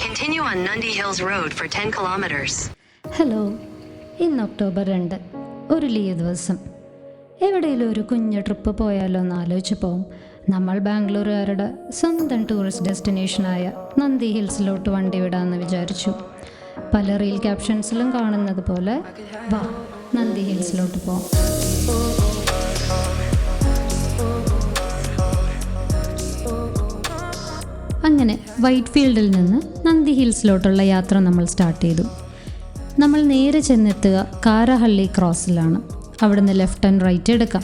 Continue on Nundy Hills Road for 10 kilometers. Hello ഇന്ന് October രണ്ട്. ഒരു ലീവ് ദിവസം. എവിടെയെങ്കിലും ഒരു കുഞ്ഞു ട്രിപ്പ് പോയാലോ എന്ന് ആലോചിച്ചപ്പോൾ നമ്മൾ ബാംഗ്ലൂരുകാരുടെ സ്വന്തം ടൂറിസ്റ്റ് ഡെസ്റ്റിനേഷനായ നന്ദി ഹിൽസിലോട്ട് വണ്ടി വിടാമെന്ന് വിചാരിച്ചു. പല റീൽ ക്യാപ്ഷൻസിലും കാണുന്നത് പോലെ വാ നന്ദി ഹിൽസിലോട്ട് പോവാം. അങ്ങനെ വൈറ്റ് ഫീൽഡിൽ നിന്ന് നന്ദി ഹിൽസിലോട്ടുള്ള യാത്ര നമ്മൾ സ്റ്റാർട്ട് ചെയ്തു. നമ്മൾ നേരെ ചെന്നെത്തുക കാരഹള്ളി ക്രോസിലാണ്. അവിടുന്ന് ലെഫ്റ്റ് ആൻഡ് റൈറ്റ് എടുക്കാം.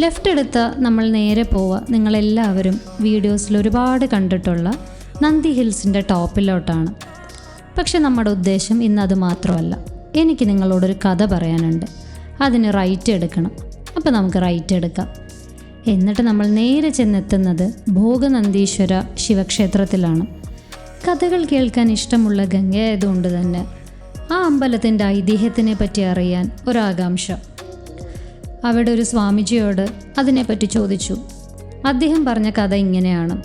ലെഫ്റ്റ് എടുത്ത് നമ്മൾ നേരെ പോവുക. നിങ്ങളെല്ലാവരും വീഡിയോസിൽ ഒരുപാട് കണ്ടിട്ടുള്ള നന്ദി ഹിൽസിന്റെ ടോപ്പിലോട്ടാണ്. പക്ഷെ നമ്മുടെ ഉദ്ദേശം ഇന്ന് അത് മാത്രമല്ല. എനിക്ക് നിങ്ങളോടൊരു കഥ പറയാനുണ്ട്. അതിന് റൈറ്റ് എടുക്കണം. അപ്പോൾ നമുക്ക് റൈറ്റ് എടുക്കാം. എന്നിട്ട് നമ്മൾ നേരെ ചെന്നെത്തുന്നത് ഭോഗനന്ദീശ്വര ശിവക്ഷേത്രത്തിലാണ്. കഥകൾ കേൾക്കാൻ ഇഷ്ടമുള്ള ഗംഗയായതുകൊണ്ട് തന്നെ ആ അമ്പലത്തിന്റെ ഐതിഹ്യത്തിനെ പറ്റി അറിയാൻ ഒരാകാംക്ഷ. അവിടെ ഒരു സ്വാമിജിയോട് അതിനെപ്പറ്റി ചോദിച്ചു. അദ്ദേഹം പറഞ്ഞ കഥ ഇങ്ങനെയാണ്.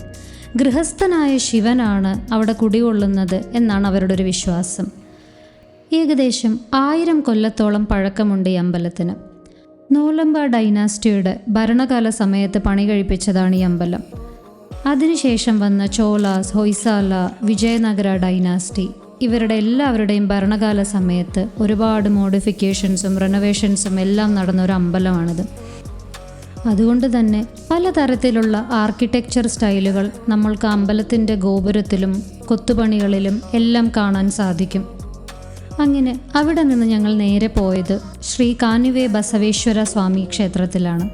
ഗൃഹസ്ഥനായ ശിവനാണ് അവിടെ കുടികൊള്ളുന്നത് എന്നാണ് അവരുടെ ഒരു വിശ്വാസം. ഏകദേശം ആയിരം കൊല്ലത്തോളം പഴക്കമുണ്ട് ഈ അമ്പലത്തിന്. നോലമ്പ ഡൈനാസ്റ്റിയുടെ ഭരണകാല സമയത്ത് പണി കഴിപ്പിച്ചതാണ് ഈ അമ്പലം. അതിനുശേഷം വന്ന ചോളാസ് ഹൊയ്സാല വിജയനഗര ഡൈനാസ്റ്റി ഇവരുടെ എല്ലാവരുടെയും ഭരണകാല സമയത്ത് ഒരുപാട് മോഡിഫിക്കേഷൻസും റെനോവേഷൻസും എല്ലാം നടന്ന ഒരു അമ്പലമാണിത്. അതുകൊണ്ട് തന്നെ പലതരത്തിലുള്ള ആർക്കിടെക്ചർ സ്റ്റൈലുകൾ നമ്മൾക്ക് അമ്പലത്തിന്റെ ഗോപുരത്തിലും കൊത്തുപണികളിലും എല്ലാം കാണാൻ സാധിക്കും. അങ്ങനെ അവിടെ നിന്ന് ഞങ്ങൾ നേരെ പോയത് ശ്രീ കാനുവേ ബസവേശ്വര സ്വാമി ക്ഷേത്രത്തിലാണ്.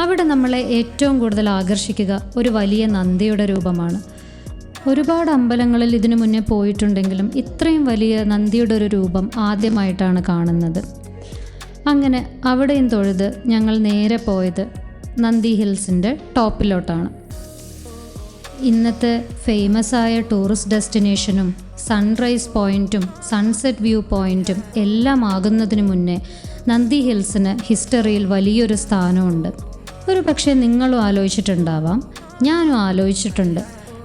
അവിടെ നമ്മളെ ഏറ്റവും കൂടുതൽ ആകർഷിക്കുക ഒരു വലിയ നന്ദിയുടെ രൂപമാണ്. ഒരുപാട് അമ്പലങ്ങളിൽ ഇതിനു മുന്നേ പോയിട്ടുണ്ടെങ്കിലും ഇത്രയും വലിയ നന്ദിയുടെ ഒരു രൂപം ആദ്യമായിട്ടാണ് കാണുന്നത്. അങ്ങനെ അവിടെയും തൊഴുത് ഞങ്ങൾ നേരെ പോയത് നന്ദി ഹിൽസിന്റെ ടോപ്പിലോട്ടാണ്. ഇന്നത്തെ ഫേമസ് ആയ ടൂറിസ്റ്റ് ഡെസ്റ്റിനേഷനും സൺറൈസ് പോയിന്റും സൺസെറ്റ് വ്യൂ പോയിന്റും എല്ലാം ആകുന്നതിന് മുന്നേ നന്ദി ഹിൽസിന് ഹിസ്റ്ററിയിൽ വലിയൊരു സ്ഥാനമുണ്ട്. ഒരു പക്ഷേ നിങ്ങളും ആലോചിച്ചിട്ടുണ്ടാവാം. ഞാനും ആലോചിച്ചിട്ടുണ്ട്.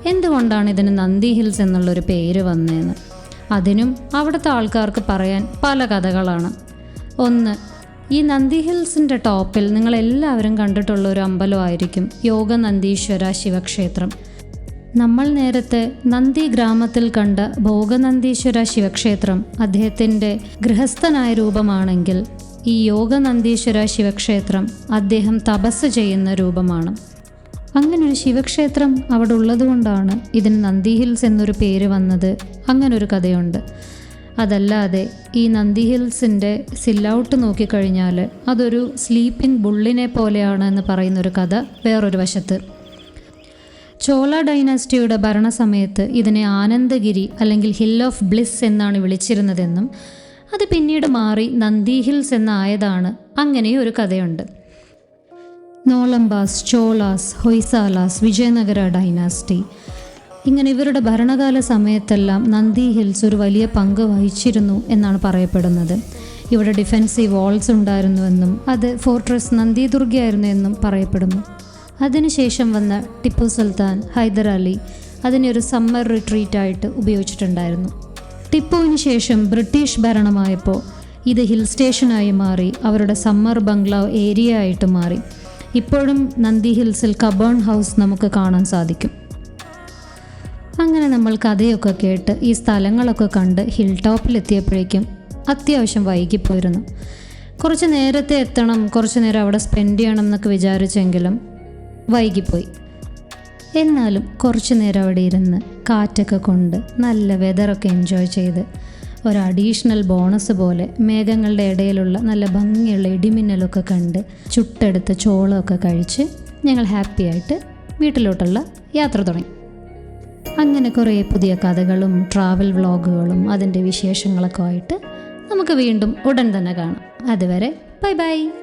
എന്തുകൊണ്ടാണ് ഇതിന് നന്ദി ഹിൽസ് എന്നുള്ളൊരു പേര് വന്നതെന്ന് അതിനും അവിടുത്തെ ആൾക്കാർക്ക് പറയാൻ പല കഥകളാണ്. ഒന്ന് ഈ നന്ദി ഹിൽസിന്റെ ടോപ്പിൽ നിങ്ങളെല്ലാവരും കണ്ടിട്ടുള്ള ഒരു അമ്പലമായിരിക്കും യോഗ നന്ദീശ്വര ശിവക്ഷേത്രം. നമ്മൾ നേരത്തെ നന്ദി ഗ്രാമത്തിൽ കണ്ട ഭോഗനന്ദീശ്വര ശിവക്ഷേത്രം അദ്ദേഹത്തിന്റെ ഗൃഹസ്ഥനായ രൂപമാണെങ്കിൽ ഈ യോഗനന്ദീശ്വര ശിവക്ഷേത്രം അദ്ദേഹം തപസ് ചെയ്യുന്ന രൂപമാണ്. അങ്ങനെ ഒരു ശിവക്ഷേത്രം അവിടെ ഉള്ളതുകൊണ്ടാണ് ഇതിന് നന്ദി ഹിൽസ് എന്നൊരു പേര് വന്നത്. അങ്ങനൊരു കഥയുണ്ട്. അതല്ലാതെ ഈ നന്ദി ഹിൽസിന്റെ സില്ലൗട്ട് നോക്കിക്കഴിഞ്ഞാൽ അതൊരു സ്ലീപ്പിംഗ് ബുള്ളിനെ പോലെയാണ് എന്ന് പറയുന്നൊരു കഥ വേറൊരു വശത്ത്. ചോള ഡൈനാസ്റ്റിയുടെ ഭരണസമയത്ത് ഇതിനെ ആനന്ദഗിരി അല്ലെങ്കിൽ ഹിൽ ഓഫ് ബ്ലിസ് എന്നാണ് വിളിച്ചിരുന്നതെന്നും അത് പിന്നീട് മാറി നന്ദി ഹിൽസ് എന്നായതാണ് അങ്ങനെ ഒരു കഥയുണ്ട്. നോളംബാസ് ചോളാസ് ഹൊയ്സാലാസ് വിജയനഗര ഡൈനാസ്റ്റി ഇങ്ങനെ ഇവരുടെ ഭരണകാല സമയത്തെല്ലാം നന്ദി ഹിൽസ് ഒരു വലിയ പങ്ക് വഹിച്ചിരുന്നു എന്നാണ് പറയപ്പെടുന്നത്. ഇവിടെ ഡിഫെൻസീവ് വാൾസ് ഉണ്ടായിരുന്നുവെന്നും അത് ഫോർട്രസ് നന്ദി ദുർഗയായിരുന്നു എന്നും പറയപ്പെടുന്നു. അതിനുശേഷം വന്ന ടിപ്പു സുൽത്താൻ ഹൈദരാലി അതിനെ ഒരു സമ്മർ റിട്രീറ്റ് ആയിട്ട് ഉപയോഗിച്ചിട്ടുണ്ടായിരുന്നു. ടിപ്പുവിന് ശേഷം ബ്രിട്ടീഷ് ഭരണമായപ്പോൾ ഇത് ഹിൽ സ്റ്റേഷനായി മാറി അവരുടെ സമ്മർ ബംഗ്ലാവ് ഏരിയ ആയിട്ട് മാറി. ഇപ്പോഴും നന്ദി ഹിൽസിൽ കബേൺ ഹൗസ് നമുക്ക് കാണാൻ സാധിക്കും. അങ്ങനെ നമ്മൾ കഥയൊക്കെ കേട്ട് ഈ സ്ഥലങ്ങളൊക്കെ കണ്ട് ഹിൽ ടോപ്പിലെത്തിയപ്പോഴേക്കും അത്യാവശ്യം വൈകിപ്പോയിരുന്നു. കുറച്ച് നേരത്തെ എത്തണം കുറച്ച് നേരം അവിടെ സ്പെൻഡ് ചെയ്യണം എന്നൊക്കെ വിചാരിച്ചെങ്കിലും വൈകിപ്പോയി. എന്നാലും കുറച്ചു നേരം അവിടെ ഇരുന്ന് കാറ്റൊക്കെ കൊണ്ട് നല്ല വെതറൊക്കെ എൻജോയ് ചെയ്ത് ഒരു അഡീഷണൽ ബോണസ് പോലെ മേഘങ്ങളുടെ ഇടയിലുള്ള നല്ല ഭംഗിയുള്ള ഇടിമിന്നലൊക്കെ കണ്ട് ചുട്ടെടുത്ത ചോളമൊക്കെ കഴിച്ച് ഞങ്ങൾ ഹാപ്പി ആയിട്ട് വീട്ടിലോട്ടുള്ള യാത്ര തുടങ്ങി. അങ്ങനെ കുറേ പുതിയ കഥകളും ട്രാവൽ വ്ളോഗുകളും അതിന്റെ വിശേഷങ്ങളൊക്കെ ആയിട്ട് നമുക്ക് വീണ്ടും ഉടൻ തന്നെ കാണാം. അതുവരെ ബൈ ബൈ.